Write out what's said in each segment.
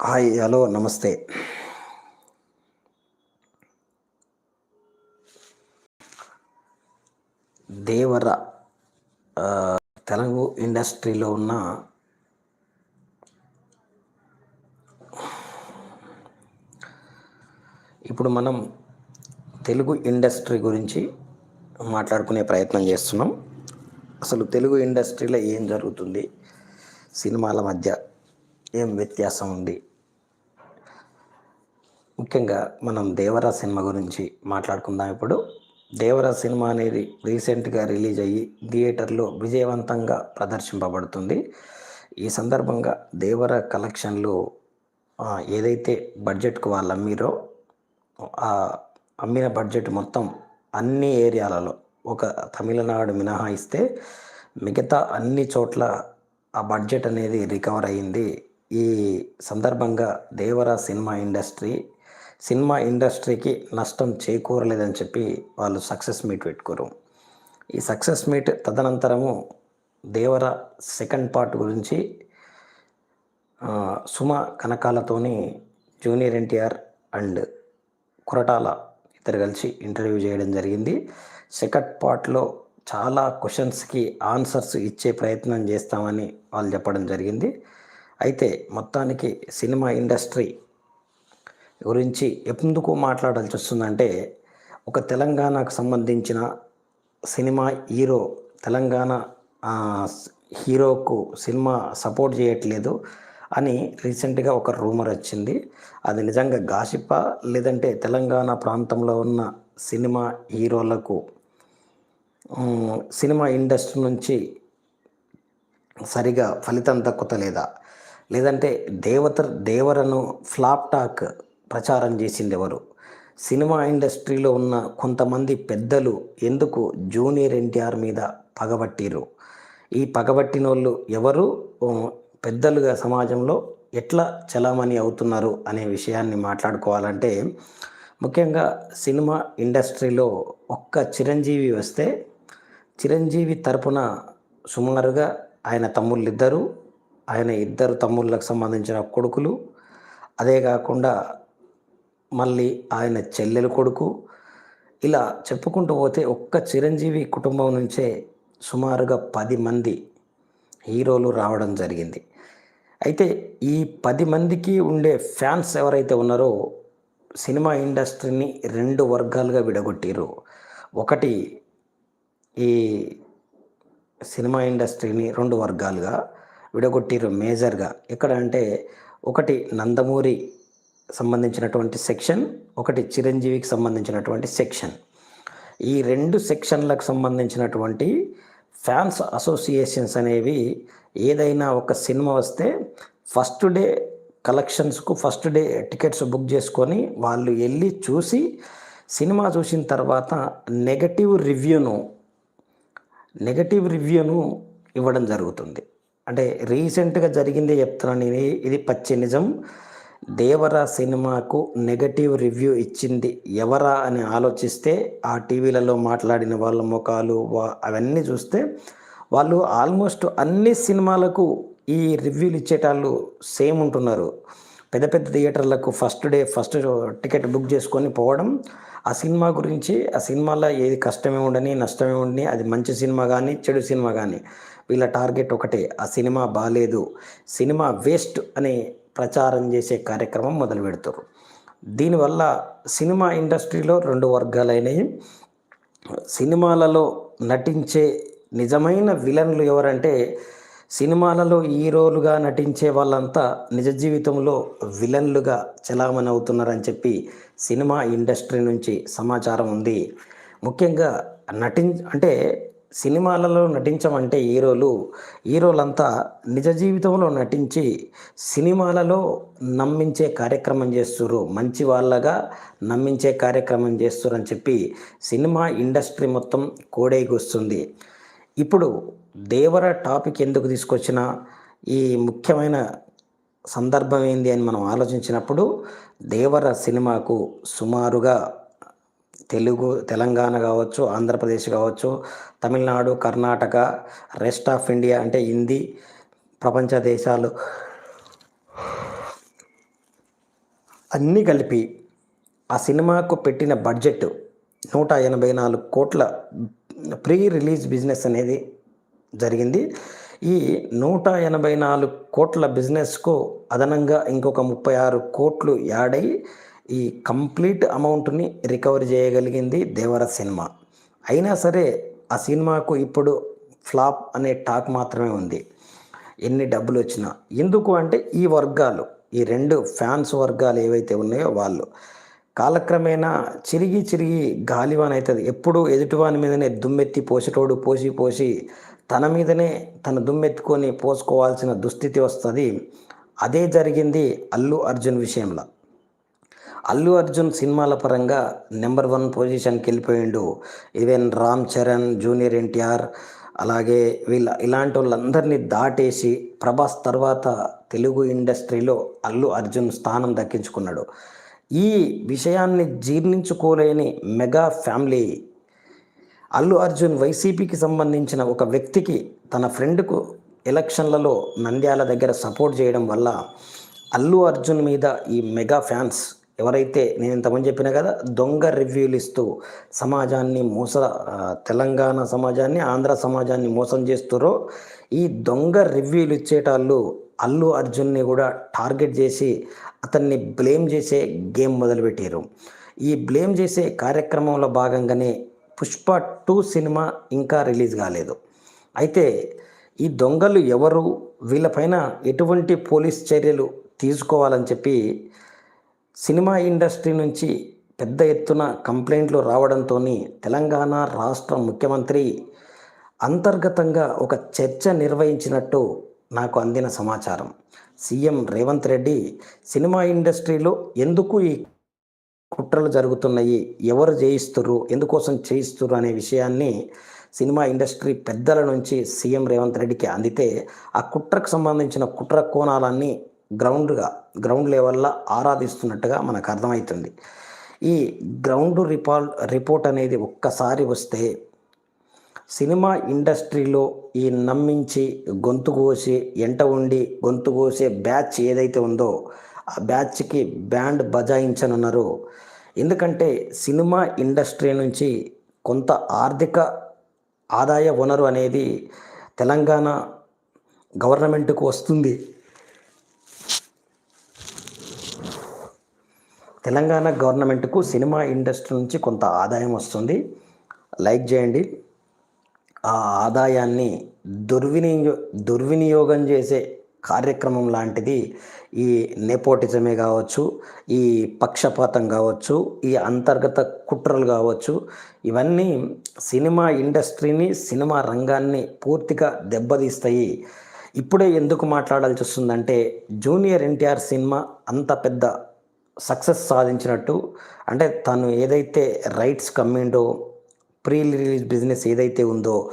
Hi hello నమస్తే. దేవర తెలుగు ఇండస్ట్రీలో ఉన్న ఇప్పుడు మనం తెలుగు ఇండస్ట్రీ గురించి మాట్లాడుకునే ప్రయత్నం చేస్తున్నాం. అసలు తెలుగు ఇండస్ట్రీలో ఏం జరుగుతుంది? సినిమాల మధ్య ఏం వ్యత్యాసం ఉంది? ముఖ్యంగా మనం దేవరా సినిమా గురించి మాట్లాడుకుందాం ఇప్పుడు. దేవరా సినిమా అనేది రీసెంట్గా రిలీజ్ అయ్యి థియేటర్లో విజయవంతంగా ప్రదర్శింపబడుతుంది. ఈ సందర్భంగా దేవర కలెక్షన్లు ఏదైతే బడ్జెట్కు వాళ్ళు అమ్మిరో ఆ అమ్మిన బడ్జెట్ మొత్తం అన్ని ఏరియాలలో ఒక తమిళనాడు మినహాయిస్తే మిగతా అన్ని చోట్ల ఆ బడ్జెట్ అనేది రికవర్ అయ్యింది. ఈ సందర్భంగా దేవర సినిమా ఇండస్ట్రీ సినిమా ఇండస్ట్రీకి నష్టం చేకూరలేదని చెప్పి వాళ్ళు సక్సెస్ మీట్ పెట్టుకోరు. ఈ సక్సెస్ మీట్ తదనంతరము దేవర సెకండ్ పార్ట్ గురించి సుమ కనకాలతోని జూనియర్ ఎన్టీఆర్ అండ్ కొరటాల ఇద్దరు కలిసి ఇంటర్వ్యూ చేయడం జరిగింది. సెకండ్ పార్ట్లో చాలా క్వశ్చన్స్కి ఆన్సర్స్ ఇచ్చే ప్రయత్నం చేస్తామని వాళ్ళు చెప్పడం జరిగింది. అయితే మొత్తానికి సినిమా ఇండస్ట్రీ గురించి ఎందుకు మాట్లాడాల్సి వస్తుందంటే ఒక తెలంగాణకు సంబంధించిన సినిమా హీరో తెలంగాణ హీరోకు సినిమా సపోర్ట్ చేయట్లేదు అని రీసెంట్గా ఒక రూమర్ వచ్చింది. అది నిజంగా గాసిపా లేదంటే తెలంగాణ ప్రాంతంలో ఉన్న సినిమా హీరోలకు సినిమా ఇండస్ట్రీ నుంచి సరిగా ఫలితం దక్కుతలేదా? లేదంటే దేవత దేవరను ఫ్లాప్ టాక్ ప్రచారం చేసింది ఎవరు? సినిమా ఇండస్ట్రీలో ఉన్న కొంతమంది పెద్దలు ఎందుకు జూనియర్ ఎన్టీఆర్ మీద పగబట్టిరు ఈ పగబట్టిన వాళ్ళు ఎవరు పెద్దలుగా సమాజంలో ఎట్లా చలామణి అవుతున్నారు అనే విషయాన్ని మాట్లాడుకోవాలంటే ముఖ్యంగా సినిమా ఇండస్ట్రీలో ఒక్క చిరంజీవి వస్తే చిరంజీవి తరపున సుమారుగా ఆయన తమ్ముళ్ళిద్దరూ ఆయన ఇద్దరు తమ్ముళ్ళకు సంబంధించిన కొడుకులు. అదే కాకుండా మళ్ళీ ఆయన చెల్లెలు కొడుకు. ఇలా చెప్పుకుంటూ పోతే ఒక్క చిరంజీవి కుటుంబం నుంచే సుమారుగా పది మంది హీరోలు రావడం జరిగింది. అయితే ఈ పది మందికి ఉండే ఫ్యాన్స్ ఎవరైతే ఉన్నారో సినిమా ఇండస్ట్రీని రెండు వర్గాలుగా విడగొట్టారు ఒకటి ఈ సినిమా ఇండస్ట్రీని రెండు వర్గాలుగా విడగొట్టిరు మేజర్గా. ఎక్కడ అంటే ఒకటి నందమూరి సంబంధించినటువంటి సెక్షన్ ఒకటి చిరంజీవికి సంబంధించినటువంటి సెక్షన్. ఈ రెండు సెక్షన్లకు సంబంధించినటువంటి ఫ్యాన్స్ అసోసియేషన్స్ అనేవి ఏదైనా ఒక సినిమా వస్తే ఫస్ట్ డే కలెక్షన్స్కు ఫస్ట్ డే టికెట్స్ బుక్ చేసుకొని వాళ్ళు వెళ్ళి చూసి సినిమా చూసిన తర్వాత నెగటివ్ రివ్యూను నెగటివ్ రివ్యూను ఇవ్వడం జరుగుతుంది. అంటే రీసెంట్గా జరిగిందే చెప్తున్నాను నేను ఇది పచ్చి నిజం. దేవరా సినిమాకు నెగటివ్ రివ్యూ ఇచ్చింది ఎవరా అని ఆలోచిస్తే ఆ టీవీలలో మాట్లాడిన వాళ్ళ ముఖాలు వా- అవన్నీ చూస్తే వాళ్ళు ఆల్మోస్ట్ అన్ని సినిమాలకు ఈ రివ్యూలు ఇచ్చేటాళ్ళు సేమ్ ఉంటున్నారు. పెద్ద పెద్ద థియేటర్లకు first day first ticket book చేసుకొని పోవడం ఆ సినిమా గురించి ఆ సినిమాలో ఏది కష్టమే ఉండని నష్టమే ఉండని అది మంచి సినిమా కానీ చెడు సినిమా కానీ వీళ్ళ టార్గెట్ ఒకటే ఆ సినిమా బాగాలేదు సినిమా వేస్ట్ అని ప్రచారం చేసే కార్యక్రమం మొదలు పెడతారు దీనివల్ల సినిమా ఇండస్ట్రీలో రెండు వర్గాలైనవి సినిమాలలో నటించే నిజమైన విలన్లు ఎవరంటే సినిమాలలో హీరోలుగా నటించే వాళ్ళంతా నిజ జీవితంలో విలన్లుగా చలామణి అవుతున్నారని చెప్పి సినిమా ఇండస్ట్రీ నుంచి సమాచారం ఉంది. ముఖ్యంగా నటిం అంటే సినిమాలలో నటించమంటే హీరోలు హీరోలంతా నిజ జీవితంలో నటించి సినిమాలలో నమ్మించే కార్యక్రమం చేస్తురు మంచి వాళ్ళగా నమ్మించే కార్యక్రమం చేస్తురు అని చెప్పి సినిమా ఇండస్ట్రీ మొత్తం కోడైకొస్తుంది ఇప్పుడు దేవర టాపిక్ ఎందుకు తీసుకొచ్చినా ఈ ముఖ్యమైన సందర్భం ఏంది అని మనం ఆలోచించినప్పుడు దేవర సినిమాకు సుమారుగా తెలుగు తెలంగాణ కావచ్చు ఆంధ్రప్రదేశ్ కావచ్చు Tamil Nadu Karnataka rest of India అంటే హిందీ ప్రపంచ దేశాలు. అన్నీ కలిపి ఆ సినిమాకు పెట్టిన బడ్జెట్ నూట ఎనభై నాలుగు కోట్ల ప్రీ రిలీజ్ బిజినెస్ అనేది జరిగింది. ఈ నూట ఎనభై నాలుగు కోట్ల బిజినెస్కు అదనంగా ఇంకొక ముప్పై ఆరు కోట్లు యాడ్ అయ్యి ఈ కంప్లీట్ అమౌంట్ని రికవర్ చేయగలిగింది దేవర సినిమా. అయినా సరే ఆ సినిమాకు ఇప్పుడు ఫ్లాప్ అనే టాక్ మాత్రమే ఉంది. ఎన్ని డబ్బులు వచ్చినా ఎందుకు అంటే ఈ వర్గాలు ఈ రెండు ఫ్యాన్స్ వర్గాలు ఏవైతే ఉన్నాయో వాళ్ళు కాలక్రమేణా చిరిగి చిరిగి గాలివాన్ అవుతుంది ఎప్పుడు ఎదుటివాని మీదనే దుమ్మెత్తి పోసేటోడు పోసి పోసి తన మీదనే తన దుమ్మెత్తుకొని పోసుకోవాల్సిన దుస్థితి వస్తుంది. అదే జరిగింది అల్లు అర్జున్ విషయంలో. అల్లు అర్జున్ సినిమాల పరంగా నెంబర్ వన్ పొజిషన్కి వెళ్ళిపోయిండు. Even Ram Charan junior NTR అలాగే వీళ్ళ ఇలాంటి వాళ్ళందరినీ దాటేసి ప్రభాస్ తర్వాత తెలుగు ఇండస్ట్రీలో అల్లు అర్జున్ స్థానం దక్కించుకున్నాడు. ఈ విషయాన్ని జీర్ణించుకోలేని మెగా ఫ్యామిలీ అల్లు అర్జున్ వైసీపీకి సంబంధించిన ఒక వ్యక్తికి తన ఫ్రెండ్కు ఎలక్షన్లలో నంద్యాల దగ్గర సపోర్ట్ చేయడం వల్ల అల్లు అర్జున్ మీద ఈ మెగా ఫ్యాన్స్ ఎవరైతే నేను ఇంతమంది చెప్పిన కదా దొంగ రివ్యూలు ఇస్తూ సమాజాన్ని మోస తెలంగాణ సమాజాన్ని ఆంధ్ర సమాజాన్ని మోసం చేస్తారో ఈ దొంగ రివ్యూలు ఇచ్చేటాళ్ళు అల్లు అర్జున్ని కూడా టార్గెట్ చేసి అతన్ని బ్లేమ్ చేసే గేమ్ మొదలుపెట్టారు ఈ బ్లేమ్ చేసే కార్యక్రమంలో భాగంగానే పుష్ప టూ సినిమా ఇంకా రిలీజ్ కాలేదు. అయితే ఈ దొంగలు ఎవరు? వీళ్ళపైన ఎటువంటి పోలీస్ చర్యలు తీసుకోవాలని చెప్పి సినిమా ఇండస్ట్రీ నుంచి పెద్ద ఎత్తున కంప్లైంట్లు రావడంతో తెలంగాణ రాష్ట్ర ముఖ్యమంత్రి అంతర్గతంగా ఒక చర్చ నిర్వహించినట్టు నాకు అందిన సమాచారం. సీఎం రేవంత్ రెడ్డి సినిమా ఇండస్ట్రీలో ఎందుకు ఈ కుట్రలు జరుగుతున్నాయి ఎవరు చేయిస్తుర్రు ఎందుకోసం చేయిస్తుర్రు అనే విషయాన్ని సినిమా ఇండస్ట్రీ పెద్దల నుంచి సీఎం రేవంత్ రెడ్డికి అందితే ఆ కుట్రకు సంబంధించిన కుట్ర కోణాలన్నీ గ్రౌండ్గా గ్రౌండ్ లెవెల్లో ఆరాధిస్తున్నట్టుగా మనకు అర్థమవుతుంది. ఈ గ్రౌండ్ రిపాల్ రిపోర్ట్ అనేది ఒక్కసారి వస్తే సినిమా ఇండస్ట్రీలో ఈ నమ్మించి గొంతు కోసి ఎంట ఉండి గొంతు కోసే బ్యాచ్ ఏదైతే ఉందో ఆ బ్యాచ్కి బ్యాండ్ బజాయించనున్నారు. ఎందుకంటే సినిమా ఇండస్ట్రీ నుంచి కొంత ఆర్థిక ఆదాయ వనరు అనేది తెలంగాణ గవర్నమెంట్కు వస్తుంది. తెలంగాణ గవర్నమెంట్కు సినిమా ఇండస్ట్రీ నుంచి కొంత ఆదాయం వస్తుంది. లైక్ చేయండి. ఆ ఆదాయాన్ని దుర్వినియో దుర్వినియోగం చేసే కార్యక్రమం లాంటిది ఈ నెపోటిజమే కావచ్చు ఈ పక్షపాతం కావచ్చు ఈ అంతర్గత కుట్రలు కావచ్చు ఇవన్నీ సినిమా ఇండస్ట్రీని సినిమా రంగాన్ని పూర్తిగా దెబ్బతీస్తాయి. ఇప్పుడే ఎందుకు మాట్లాడాల్సి వస్తుందంటే జూనియర్ ఎన్టీఆర్ సినిమా అంత పెద్ద సక్సెస్ సాధించినట్టు అంటే తను ఏదైతే రైట్స్ కమ్మిండో ప్రీ రిలీజ్ బిజినెస్ ఏదైతే ఉందో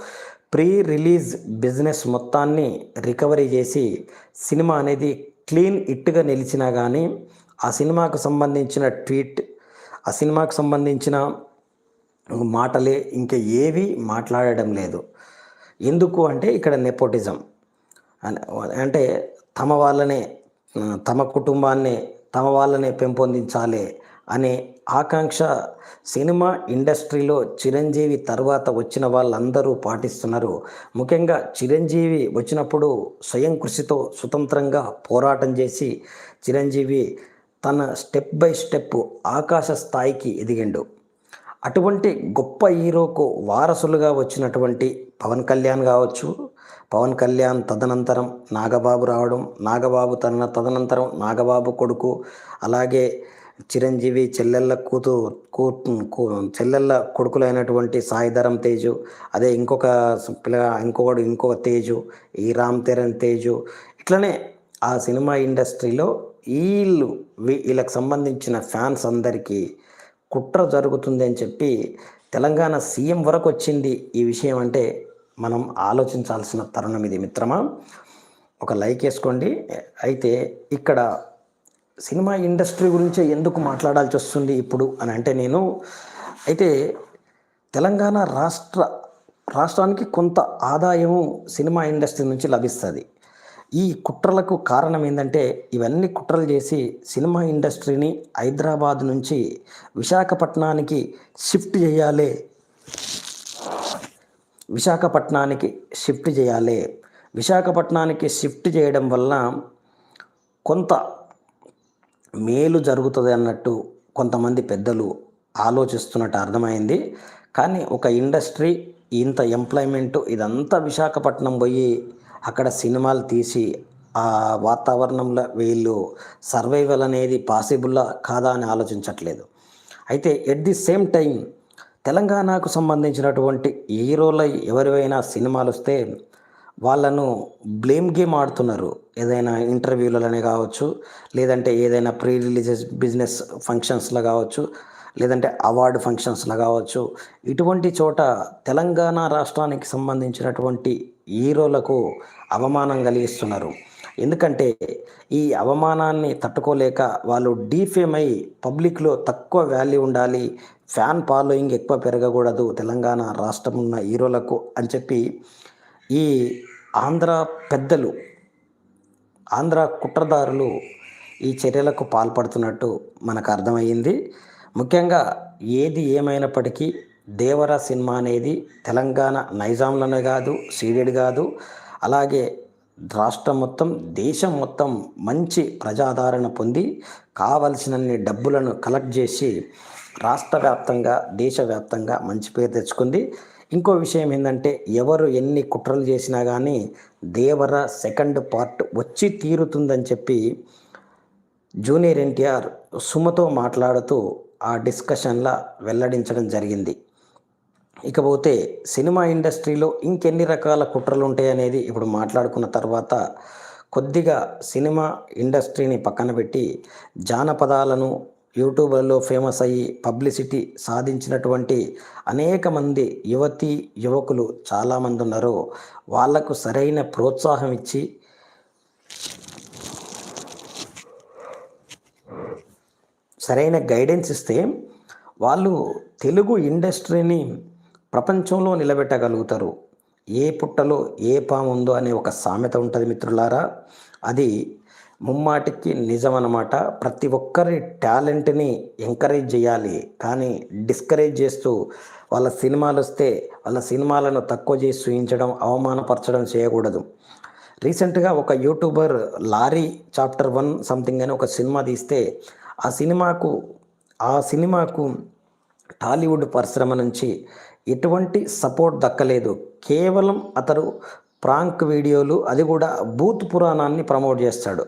ప్రీ రిలీజ్ బిజినెస్ మొత్తాన్ని రికవరీ చేసి సినిమా అనేది క్లీన్ ఇట్గా నిలిచినా కానీ ఆ సినిమాకు సంబంధించిన ట్వీట్ ఆ సినిమాకు సంబంధించిన మాటలే ఇంకా ఏవి మాట్లాడడం లేదు. ఎందుకు అంటే ఇక్కడ నెపోటిజం. అంటే తమ వాళ్ళనే తమ కుటుంబాన్ని తమ వాళ్ళనే పెంపొందించాలి అనే ఆకాంక్ష సినిమా ఇండస్ట్రీలో చిరంజీవి తర్వాత వచ్చిన వాళ్ళందరూ పాటిస్తున్నారు. ముఖ్యంగా చిరంజీవి వచ్చినప్పుడు స్వయం కృషితో స్వతంత్రంగా పోరాటం చేసి చిరంజీవి తన స్టెప్ బై స్టెప్ ఆకాశ స్థాయికి ఎదిగిండు. అటువంటి గొప్ప హీరోకు వారసులుగా వచ్చినటువంటి పవన్ కళ్యాణ్ కావచ్చు పవన్ కళ్యాణ్ తదనంతరం నాగబాబు రావడం నాగబాబు తన తదనంతరం నాగబాబు కొడుకు అలాగే చిరంజీవి చెల్లెళ్ళ కూతు కూ చెల్లెళ్ళ కొడుకులైనటువంటి సాయిధరం తేజు అదే ఇంకొక పిల్లగా పిల్ల ఇంకొకడు ఇంకొక తేజు ఈ రామ్ చరణ్ తేజు ఇట్లనే ఆ సినిమా ఇండస్ట్రీలో వీళ్ళు వీళ్ళకి సంబంధించిన ఫ్యాన్స్ అందరికీ కుట్ర జరుగుతుంది అని చెప్పి తెలంగాణ సీఎం వరకు వచ్చింది ఈ విషయం అంటే మనం ఆలోచించాల్సిన తరుణం ఇది మిత్రమా? ఒక లైక్ వేసుకోండి. అయితే ఇక్కడ సినిమా ఇండస్ట్రీ గురించి ఎందుకు మాట్లాడాల్సి వస్తుంది ఇప్పుడు అని అంటే నేను అయితే తెలంగాణ రాష్ట్ర రాష్ట్రానికి కొంత ఆదాయము సినిమా ఇండస్ట్రీ నుంచి లభిస్తుంది. ఈ కుట్రలకు కారణం ఏంటంటే ఇవన్నీ కుట్రలు చేసి సినిమా ఇండస్ట్రీని హైదరాబాద్ నుంచి విశాఖపట్నానికి షిఫ్ట్ చేయాలి విశాఖపట్నానికి షిఫ్ట్ చేయాలి. విశాఖపట్నానికి షిఫ్ట్ చేయడం వల్ల కొంత మేలు జరుగుతుంది అన్నట్టు కొంతమంది పెద్దలు ఆలోచిస్తున్నట్టు అర్థమైంది. కానీ ఒక ఇండస్ట్రీ ఇంత ఎంప్లాయ్మెంట్ ఇదంతా విశాఖపట్నం పోయి అక్కడ సినిమాలు తీసి ఆ వాతావరణంలో వీళ్ళు సర్వైవల్ అనేది పాసిబుల్లా కాదా అని ఆలోచించట్లేదు. అయితే ఎట్ ది సేమ్ టైం తెలంగాణకు సంబంధించినటువంటి హీరోల ఎవరివైనా సినిమాలు వస్తే వాళ్ళను బ్లేమ్ గేమ్ ఆడుతున్నారు. ఏదైనా ఇంటర్వ్యూలనే కావచ్చు లేదంటే ఏదైనా ప్రీ రిలీజియస్ బిజినెస్ ఫంక్షన్స్లో కావచ్చు లేదంటే అవార్డు ఫంక్షన్స్లో కావచ్చు. ఇటువంటి చోట తెలంగాణ రాష్ట్రానికి సంబంధించినటువంటి హీరోలకు అవమానం కలిగిస్తున్నారు. ఎందుకంటే ఈ అవమానాన్ని తట్టుకోలేక వాళ్ళు డీఫేమ్ అయి పబ్లిక్లో తక్కువ వాల్యూ ఉండాలి ఫ్యాన్ ఫాలోయింగ్ ఎక్కువ పెరగకూడదు. తెలంగాణ రాష్ట్రం ఉన్న హీరోలకు అని చెప్పి ఈ ఆంధ్ర పెద్దలు ఆంధ్ర కుట్రదారులు ఈ చర్యలకు పాల్పడుతున్నట్టు మనకు అర్థమయ్యింది. ముఖ్యంగా ఏది ఏమైనప్పటికీ దేవర సినిమా అనేది తెలంగాణ నైజాంలోనే కాదు సీడెడ్ కాదు. అలాగే రాష్ట్రం మొత్తం దేశం మొత్తం మంచి ప్రజాదరణ పొంది కావలసినన్ని డబ్బులను కలెక్ట్ చేసి రాష్ట్ర వ్యాప్తంగా దేశవ్యాప్తంగా మంచి పేరు తెచ్చుకుంది. ఇంకో విషయం ఏంటంటే ఎవరు ఎన్ని కుట్రలు చేసినా కానీ దేవర సెకండ్ పార్ట్ వచ్చి తీరుతుందని చెప్పి జూనియర్ ఎన్టీఆర్ సుమతో మాట్లాడుతూ ఆ డిస్కషన్లా వెల్లడించడం జరిగింది. ఇకపోతే సినిమా ఇండస్ట్రీలో ఇంకెన్ని రకాల కుట్రలు ఉంటాయనేది ఇప్పుడు మాట్లాడుకున్న తర్వాత కొద్దిగా సినిమా ఇండస్ట్రీని పక్కన పెట్టి జానపదాలను యూట్యూబ్లలో ఫేమస్ అయ్యి పబ్లిసిటీ సాధించినటువంటి అనేక మంది యువతి యువకులు చాలామంది ఉన్నారు వాళ్ళకు సరైన ప్రోత్సాహం ఇచ్చి సరైన గైడెన్స్ ఇస్తే వాళ్ళు తెలుగు ఇండస్ట్రీని ప్రపంచంలో నిలబెట్టగలుగుతారు. ఏ పుట్టలో ఏ పాము ఉందో అనే ఒక సామెత ఉంటుంది మిత్రులారా. అది ముమ్మాటికి నిజం అనమాట ప్రతి ఒక్కరి టాలెంట్ని ఎంకరేజ్ చేయాలి. కానీ డిస్కరేజ్ చేస్తూ వాళ్ళ సినిమాలు వస్తే వాళ్ళ సినిమాలను తక్కువ చేసి చూయించడం అవమానపరచడం చేయకూడదు. రీసెంట్గా ఒక YouTuber lorry chapter one something అని ఒక సినిమా తీస్తే ఆ సినిమాకు ఆ సినిమాకు టాలీవుడ్ పరిశ్రమ నుంచి ఎటువంటి సపోర్ట్ దక్కలేదు. కేవలం అతడు ప్రాంక్ వీడియోలు అది కూడా బూత్ పురాణాన్ని ప్రమోట్ చేస్తాడు.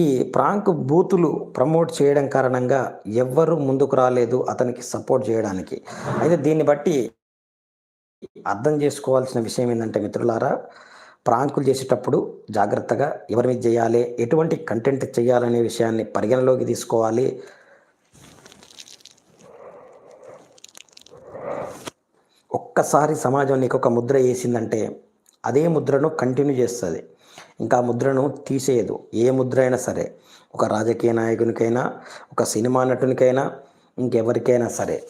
ఈ ప్రాంక్ బూతులు ప్రమోట్ చేయడం కారణంగా ఎవ్వరూ ముందుకు రాలేదు అతనికి సపోర్ట్ చేయడానికి. అయితే దీన్ని బట్టి అర్థం చేసుకోవాల్సిన విషయం ఏంటంటే మిత్రులారా ప్రాంకులు చేసేటప్పుడు జాగ్రత్తగా ఎవరి మీద చేయాలి ఎటువంటి కంటెంట్ చేయాలనే విషయాన్ని పరిగణలోకి తీసుకోవాలి. ఒక్కసారి సమాజం నీకు ఒక ముద్ర వేసిందంటే అదే ముద్రను కంటిన్యూ చేస్తుంది. ఇంకా ముద్రను తీసేయదు. ఏ ముద్ర అయినా సరే ఒక రాజకీయ నాయకునికైనా ఒక సినిమా నటునికైనా ఇంకెవరికైనా సరే.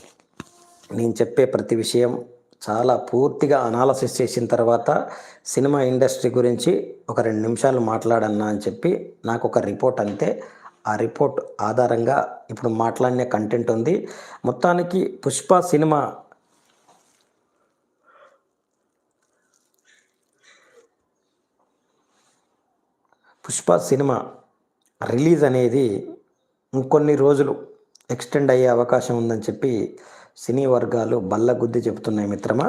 నేను చెప్పే ప్రతి విషయం చాలా పూర్తిగా అనాలసిస్ చేసిన తర్వాత సినిమా ఇండస్ట్రీ గురించి ఒక రెండు నిమిషాలు మాట్లాడన్నా అని చెప్పి నాకు ఒక రిపోర్ట్ అంతే. ఆ రిపోర్ట్ ఆధారంగా ఇప్పుడు మాట్లాడిన కంటెంట్ ఉంది. మొత్తానికి పుష్ప సినిమా పుష్ప సినిమా రిలీజ్ అనేది ఇంకొన్ని రోజులు ఎక్స్టెండ్ అయ్యే అవకాశం ఉందని చెప్పి సినీ వర్గాలు బల్లగుద్ది చెబుతున్నాయి మిత్రమా.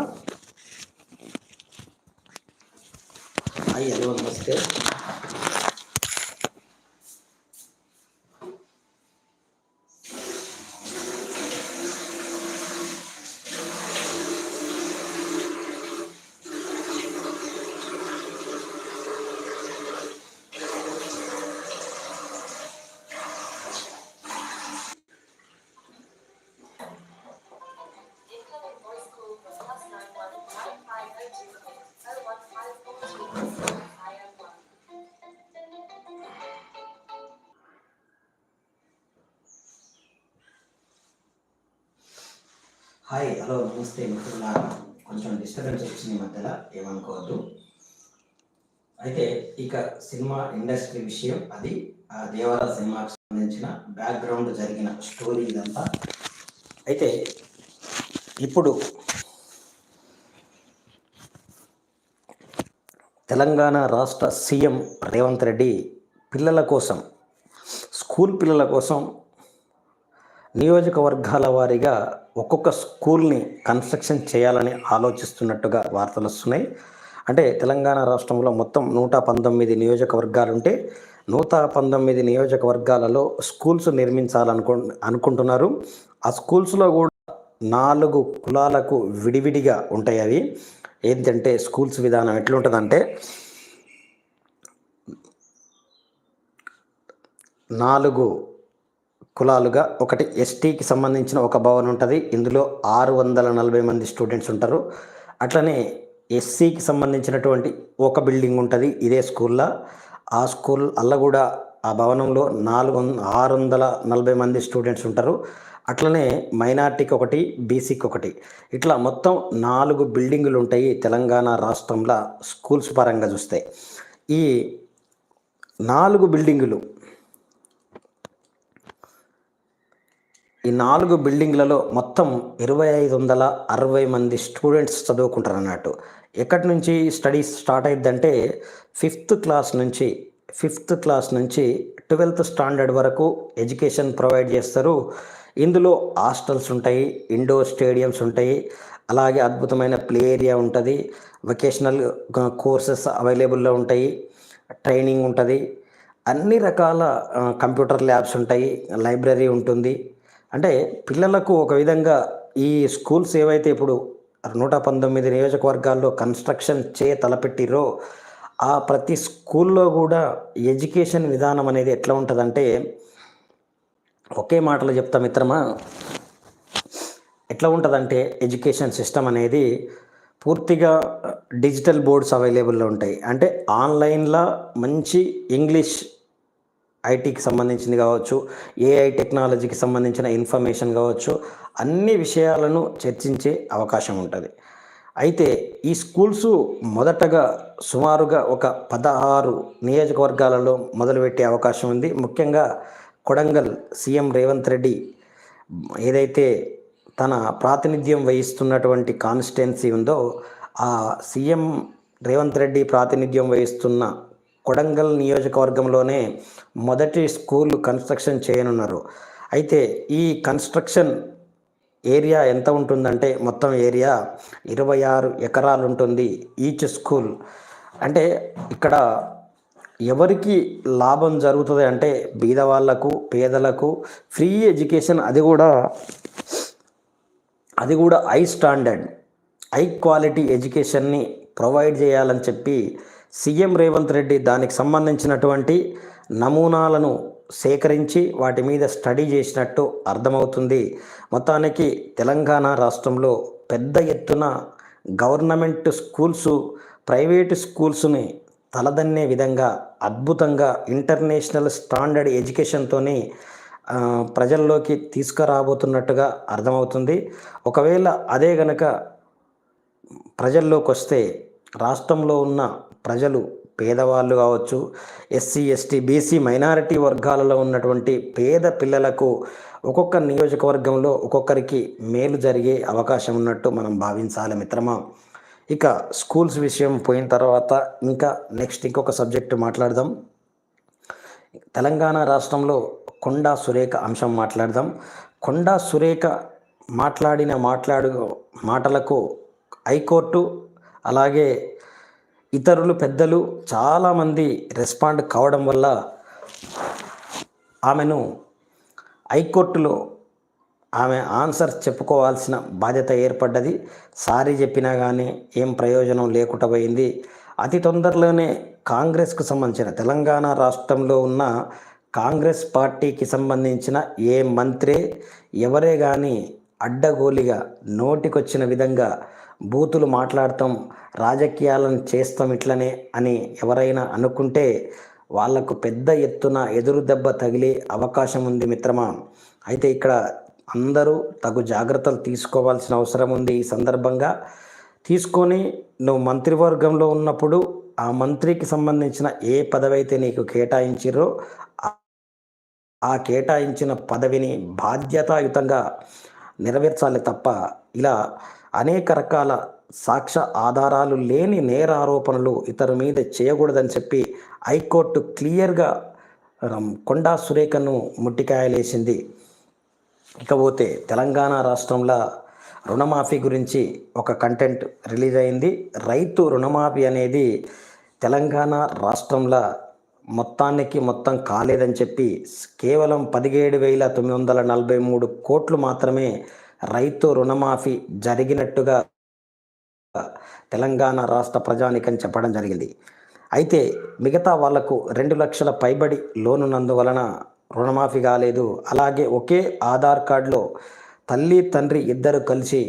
హాయ్ హలో నమస్తే. హాయ్ హలో నమస్తే మిత్రులారా. కొంచెం డిస్టర్బెన్స్ వచ్చింది మధ్యలో ఏమనుకోవద్దు. అయితే ఇక సినిమా ఇండస్ట్రీ విషయం అది ఆ దేవర సినిమాకి సంబంధించిన బ్యాక్గ్రౌండ్ జరిగిన స్టోరీ ఇదంతా. అయితే ఇప్పుడు తెలంగాణ రాష్ట్ర సీఎం రేవంత్ రెడ్డి పిల్లల కోసం స్కూల్ పిల్లల కోసం నియోజకవర్గాల వారీగా ఒక్కొక్క స్కూల్ని కన్స్ట్రక్షన్ చేయాలని ఆలోచిస్తున్నట్టుగా వార్తలు వస్తున్నాయి. అంటే తెలంగాణ రాష్ట్రంలో మొత్తం నూట పంతొమ్మిది నియోజకవర్గాలు ఉంటే నూట పంతొమ్మిది నియోజకవర్గాలలో స్కూల్స్ నిర్మించాలనుకు అనుకుంటున్నారు. ఆ స్కూల్స్లో కూడా నాలుగు కులాలకు విడివిడిగా ఉంటాయి అవి. ఏంటంటే స్కూల్స్ విధానం ఎట్లుంటుందంటే నాలుగు కులాలుగా ఒకటి ఎస్టీకి సంబంధించిన ఒక భవన్ ఉంటుంది. ఇందులో ఆరు వందల నలభై మంది స్టూడెంట్స్ ఉంటారు. అట్లనే ఎస్సీకి సంబంధించినటువంటి ఒక బిల్డింగ్ ఉంటుంది ఇదే స్కూల్లో. ఆ స్కూల్ అల్ల కూడా ఆ భవనంలో నాలుగు వంద ఆరు వందల నలభై మంది స్టూడెంట్స్ ఉంటారు. అట్లనే మైనార్టీకి ఒకటి బీసీకి ఒకటి. ఇట్లా మొత్తం నాలుగు బిల్డింగులు ఉంటాయి తెలంగాణ రాష్ట్రంలో స్కూల్స్ పరంగా చూస్తే. ఈ నాలుగు బిల్డింగులు ఈ నాలుగు బిల్డింగ్లలో మొత్తం ఇరవై ఐదు వందల అరవై మంది స్టూడెంట్స్ చదువుకుంటారు అన్నట్టు ఎక్కడి నుంచి స్టడీస్ స్టార్ట్ అయిందంటే ఫిఫ్త్ క్లాస్ నుంచి ఫిఫ్త్ క్లాస్ నుంచి ట్వెల్త్ స్టాండర్డ్ వరకు ఎడ్యుకేషన్ ప్రొవైడ్ చేస్తారు. ఇందులో హాస్టల్స్ ఉంటాయి ఇండోర్ స్టేడియంస్ ఉంటాయి అలాగే అద్భుతమైన ప్లే ఏరియా ఉంటుంది వొకేషనల్ కోర్సెస్ అవైలబుల్లో ఉంటాయి ట్రైనింగ్ ఉంటుంది. అన్ని రకాల కంప్యూటర్ ల్యాబ్స్ ఉంటాయి లైబ్రరీ ఉంటుంది. అంటే పిల్లలకు ఒక విధంగా ఈ స్కూల్స్ ఏవైతే ఇప్పుడు నూట పంతొమ్మిది నియోజకవర్గాల్లో కన్స్ట్రక్షన్ చే తలపెట్టిరో ఆ ప్రతి స్కూల్లో కూడా ఎడ్యుకేషన్ విధానం అనేది ఎట్లా ఉంటుందంటే ఒకే మాటలు చెప్తా మిత్రమా. ఎట్లా ఉంటుందంటే ఎడ్యుకేషన్ సిస్టమ్ అనేది పూర్తిగా డిజిటల్ బోర్డ్స్ అవైలబుల్లో ఉంటాయి. అంటే ఆన్లైన్లో మంచి ఇంగ్లీష్ ఐటీకి సంబంధించింది కావచ్చు ఏఐ టెక్నాలజీకి సంబంధించిన ఇన్ఫర్మేషన్ కావచ్చు అన్ని విషయాలను చర్చించే అవకాశం ఉంటుంది. అయితే ఈ స్కూల్స్ మొదటగా సుమారుగా ఒక పదహారు నియోజకవర్గాలలో మొదలుపెట్టే అవకాశం ఉంది. ముఖ్యంగా కొడంగల్ సీఎం రేవంత్ రెడ్డి ఏదైతే తన ప్రాతినిధ్యం వహిస్తున్నటువంటి కాన్స్టిట్యున్సీ ఉందో ఆ సీఎం రేవంత్ రెడ్డి ప్రాతినిధ్యం వహిస్తున్న కొడంగల్ నియోజకవర్గంలోనే మొదటి స్కూల్ కన్స్ట్రక్షన్ చేయనున్నారు. అయితే ఈ కన్స్ట్రక్షన్ ఏరియా ఎంత ఉంటుందంటే మొత్తం ఏరియా ఇరవై ఆరు ఎకరాలు ఉంటుంది ఈచ్ స్కూల్. అంటే ఇక్కడ ఎవరికి లాభం జరుగుతుంది అంటే బీదవాళ్ళకు పేదలకు ఫ్రీ ఎడ్యుకేషన్ అది కూడా అది కూడా హై స్టాండర్డ్. హై క్వాలిటీ ఎడ్యుకేషన్ని ప్రొవైడ్ చేయాలని చెప్పి సీఎం రేవంత్ రెడ్డి దానికి సంబంధించినటువంటి నమూనాలను సేకరించి వాటి మీద స్టడీ చేసినట్టు అర్థమవుతుంది. మొత్తానికి తెలంగాణ రాష్ట్రంలో పెద్ద ఎత్తున గవర్నమెంట్ స్కూల్స్ ప్రైవేటు స్కూల్స్ని తలదన్నే విధంగా అద్భుతంగా ఇంటర్నేషనల్ స్టాండర్డ్ ఎడ్యుకేషన్తోని ప్రజల్లోకి తీసుకురాబోతున్నట్టుగా అర్థమవుతుంది. ఒకవేళ అదే గనక ప్రజల్లోకి వస్తే రాష్ట్రంలో ఉన్న ప్రజలు పేదవాళ్ళు కావచ్చు ఎస్సీ ఎస్టీ బీసీ మైనారిటీ వర్గాలలో ఉన్నటువంటి పేద పిల్లలకు ఒక్కొక్క నియోజకవర్గంలో ఒక్కొక్కరికి మేలు జరిగే అవకాశం ఉన్నట్టు మనం భావించాలి మిత్రమా. ఇక స్కూల్స్ విషయం పోయిన తర్వాత ఇంకా నెక్స్ట్ ఇంకొక సబ్జెక్టు మాట్లాడదాం. తెలంగాణ రాష్ట్రంలో కొండా సురేఖ అంశం మాట్లాడదాం. కొండా సురేఖ మాట్లాడిన మాట్లాడు మాటలకు హైకోర్టు అలాగే ఇతరులు పెద్దలు చాలామంది రెస్పాండ్ కావడం వల్ల ఆమెను హైకోర్టులో ఆమె ఆన్సర్ చెప్పుకోవాల్సిన బాధ్యత ఏర్పడ్డది. సారీ చెప్పినా కానీ ఏం ప్రయోజనం లేకుండా పోయింది. అతి తొందరలోనే కాంగ్రెస్కు సంబంధించిన తెలంగాణ రాష్ట్రంలో ఉన్న కాంగ్రెస్ పార్టీకి సంబంధించిన ఏ మంత్రే ఎవరే కానీ అడ్డగోలిగా నోటికొచ్చిన విధంగా బూతులు మాట్లాడతాం రాజకీయాలను చేస్తాం ఇట్లనే అని ఎవరైనా అనుకుంటే వాళ్ళకు పెద్ద ఎత్తున ఎదురు దెబ్బ తగిలే అవకాశం ఉంది మిత్రమా. అయితే ఇక్కడ అందరూ తగు జాగ్రత్తలు తీసుకోవాల్సిన అవసరం ఉంది ఈ సందర్భంగా. తీసుకొని నువ్వు మంత్రివర్గంలో ఉన్నప్పుడు ఆ మంత్రికి సంబంధించిన ఏ పదవి అయితే నీకు కేటాయించిర్రో ఆ కేటాయించిన పదవిని బాధ్యతాయుతంగా నెరవేర్చాలి తప్ప ఇలా అనేక రకాల సాక్ష్య ఆధారాలు లేని నేర ఆరోపణలు ఇతరు మీద చేయకూడదని చెప్పి హైకోర్టు క్లియర్గా కొండా సురేఖను ముట్టికాయలేసింది. ఇకపోతే తెలంగాణ రాష్ట్రంలో రుణమాఫీ గురించి ఒక కంటెంట్ రిలీజ్ అయింది రైతు రుణమాఫీ అనేది తెలంగాణ రాష్ట్రంలో మొత్తానికి మొత్తం కాలేదని చెప్పి కేవలం పదిహేడు వేల తొమ్మిది వందల నలభై మూడు కోట్లు మాత్రమే రైతు రుణమాఫీ జరిగినట్టుగా తెలంగాణ రాష్ట్ర ప్రజానికని చెప్పడం జరిగింది. అయితే మిగతా వాళ్ళకు రెండు లక్షల పైబడి లోనున్నందువలన రుణమాఫీ కాలేదు. అలాగే ఒకే ఆధార్ కార్డులో తల్లి తండ్రి ఇద్దరు కలిసి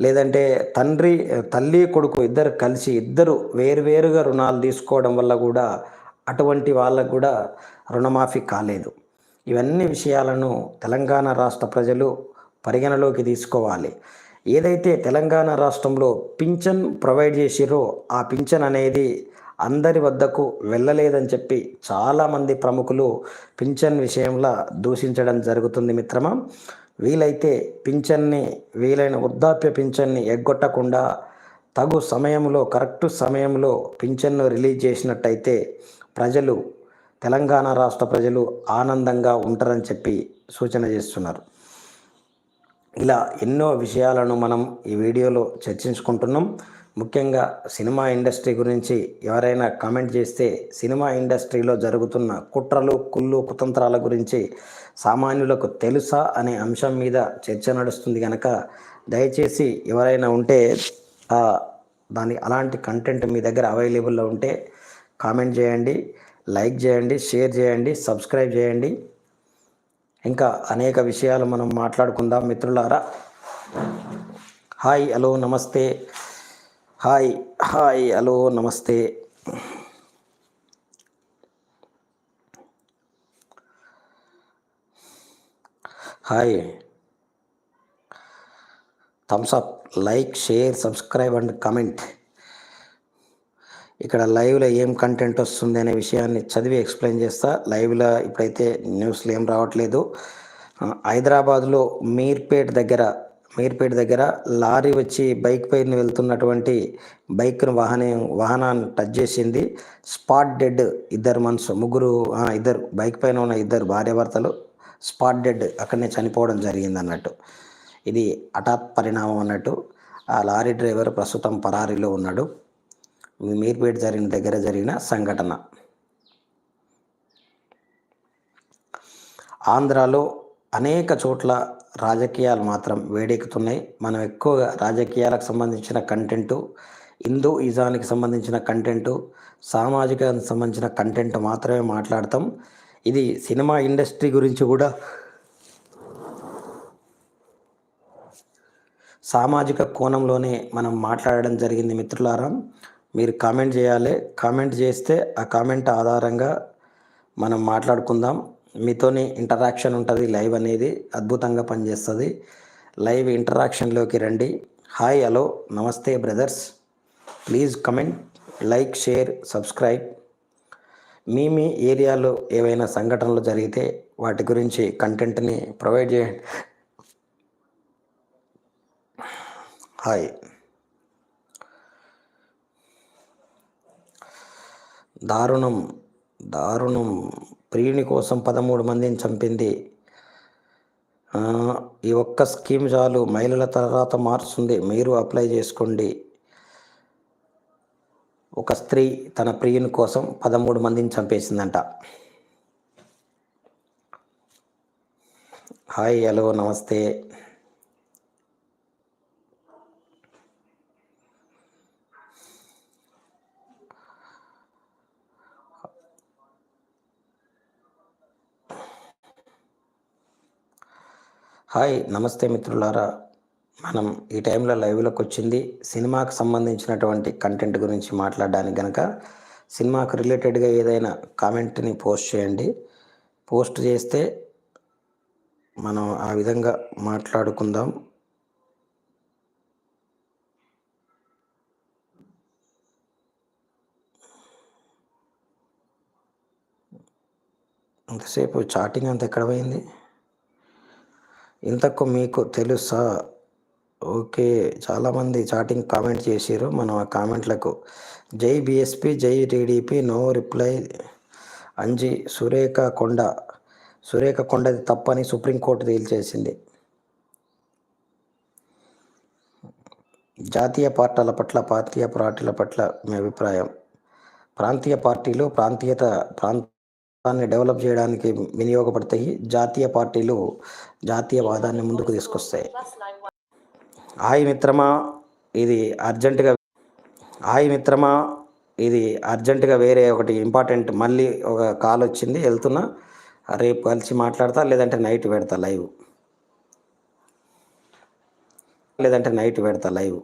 లేదంటే తండ్రి తల్లి కొడుకు ఇద్దరు కలిసి ఇద్దరు వేరువేరుగా రుణాలు తీసుకోవడం వల్ల కూడా అటువంటి వాళ్ళకు కూడా రుణమాఫీ కాలేదు. ఇవన్నీ విషయాలను తెలంగాణ రాష్ట్ర ప్రజలు పరిగణలోకి తీసుకోవాలి. ఏదైతే తెలంగాణ రాష్ట్రంలో పింఛన్ ప్రొవైడ్ చేసిరో ఆ పింఛన్ అనేది అందరి వద్దకు వెళ్ళలేదని చెప్పి చాలామంది ప్రముఖులు పింఛన్ విషయంలో దూషించడం జరుగుతుంది మిత్రమా. వీలైతే పింఛన్ని వీలైన వృద్ధాప్య పింఛన్ని ఎగ్గొట్టకుండా తగు సమయంలో కరెక్ట్ సమయంలో పింఛన్ను రిలీజ్ చేసినట్టయితే ప్రజలు తెలంగాణ రాష్ట్ర ప్రజలు ఆనందంగా ఉంటారని చెప్పి సూచన చేస్తున్నారు. ఇలా ఎన్నో విషయాలను మనం ఈ వీడియోలో చర్చించుకుంటున్నాం. ముఖ్యంగా సినిమా ఇండస్ట్రీ గురించి ఎవరైనా కామెంట్ చేస్తే సినిమా ఇండస్ట్రీలో జరుగుతున్న కుట్రలు కుళ్ళు కుతంత్రాల గురించి సామాన్యులకు తెలుసా అనే అంశం మీద చర్చ నడుస్తుంది కనుక దయచేసి ఎవరైనా ఉంటే ఆ, దాని అలాంటి కంటెంట్ మీ దగ్గర అవైలబుల్లో ఉంటే కామెంట్ చేయండి లైక్ చేయండి షేర్ చేయండి సబ్స్క్రైబ్ చేయండి. ఇంకా అనేక విషయాలు మనం మాట్లాడుకుందాం మిత్రులారా. హాయ్ హలో నమస్తే. హాయ్ హాయ్ హలో నమస్తే. Hi. Thumbs up like share subscribe and comment. ఇక్కడ లైవ్లో ఏం కంటెంట్ వస్తుంది అనే విషయాన్ని చదివి ఎక్స్ప్లెయిన్ చేస్తా. లైవ్లో ఇప్పుడైతే న్యూస్లు ఏం రావట్లేదు. హైదరాబాద్లో మీర్పేట్ దగ్గర మీర్పేట్ దగ్గర లారీ వచ్చి బైక్ పైన వెళ్తున్నటువంటి బైక్ను వాహనం వాహనాన్ని టచ్ చేసింది. స్పాట్ డెడ్ ఇద్దరు మనసు ముగ్గురు ఇద్దరు బైక్ పైన ఉన్న ఇద్దరు భార్యాభర్తలు స్పాట్ డెడ్ అక్కడనే చనిపోవడం జరిగింది అన్నట్టు ఇది హఠాత్ పరిణామం అన్నట్టు ఆ లారీ డ్రైవర్ ప్రస్తుతం పరారీలో ఉన్నాడు. మీర్పేట్ జరిగిన దగ్గర జరిగిన సంఘటన. ఆంధ్రాలో అనేక చోట్ల రాజకీయాలు మాత్రం వేడెక్కుతున్నాయి. మనం ఎక్కువగా రాజకీయాలకు సంబంధించిన కంటెంటు హిందూ ఇజానికి సంబంధించిన కంటెంటు సామాజికానికి సంబంధించిన కంటెంట్ మాత్రమే మాట్లాడతాం. ఇది సినిమా ఇండస్ట్రీ గురించి కూడా సామాజిక కోణంలోనే మనం మాట్లాడడం జరిగింది మిత్రులారా. మీరు కామెంట్ చేయాలి. కామెంట్ చేస్తే ఆ కామెంట్ ఆధారంగా మనం మాట్లాడుకుందాం. మీతోని ఇంటరాక్షన్ ఉంటుంది లైవ్ అనేది అద్భుతంగా పనిచేస్తుంది. లైవ్ ఇంటరాక్షన్లోకి రండి. హాయ్ హలో నమస్తే brothers. Please comment like share subscribe. మీ మీ ఏరియాలో ఏవైనా సంఘటనలు జరిగితే వాటి గురించి కంటెంట్ని ప్రొవైడ్ చేయండి. హాయ్. దారుణం దారుణం. ప్రియుని కోసం పదమూడు మందిని చంపింది. ఈ ఒక్క స్కీమ్ చాలు. మహిళల తర్వాత మారుస్తుంది. మీరు అప్లై చేసుకోండి. ఒక స్త్రీ తన ప్రియుని కోసం పదమూడు మందిని చంపేసిందంట. హాయ్ హలో నమస్తే. హాయ్ నమస్తే మిత్రులారా. మనం ఈ టైంలో లైవ్లోకి వచ్చింది సినిమాకు సంబంధించినటువంటి కంటెంట్ గురించి మాట్లాడడానికి కనుక సినిమాకు రిలేటెడ్గా ఏదైనా కామెంట్ని పోస్ట్ చేయండి. పోస్ట్ చేస్తే మనం ఆ విధంగా మాట్లాడుకుందాం. ఇంతసేపు చాటింగ్ అంత ఎక్కడ పోయింది? ఇంతకు మీకు తెలుసా? ఓకే చాలామంది చాటింగ్ కామెంట్ చేసారు మనం ఆ కామెంట్లకు జై బిఎస్పి జై TDP no reply. Anji Surekha Konda. Surekha కొండది తప్పని సుప్రీంకోర్టు తేల్చేసింది. జాతీయ పార్టీల పట్ల ప్రాంతీయ పార్టీల పట్ల మీ అభిప్రాయం? ప్రాంతీయ పార్టీలు ప్రాంతీయత దాన్ని డెవలప్ చేయడానికి వినియోగపడతాయి. జాతీయ పార్టీలు జాతీయవాదాన్ని ముందుకు తీసుకొస్తాయి. హాయ్ మిత్రమా ఇది అర్జెంటుగా హాయ్ మిత్రమా ఇది అర్జెంటుగా వేరే ఒకటి ఇంపార్టెంట్ మళ్ళీ ఒక కాల్ వచ్చింది వెళ్తున్నా. రేపు కలిసి మాట్లాడతా లేదంటే నైట్ పెడతా లైవ్. లేదంటే నైట్ పెడతా లైవ్.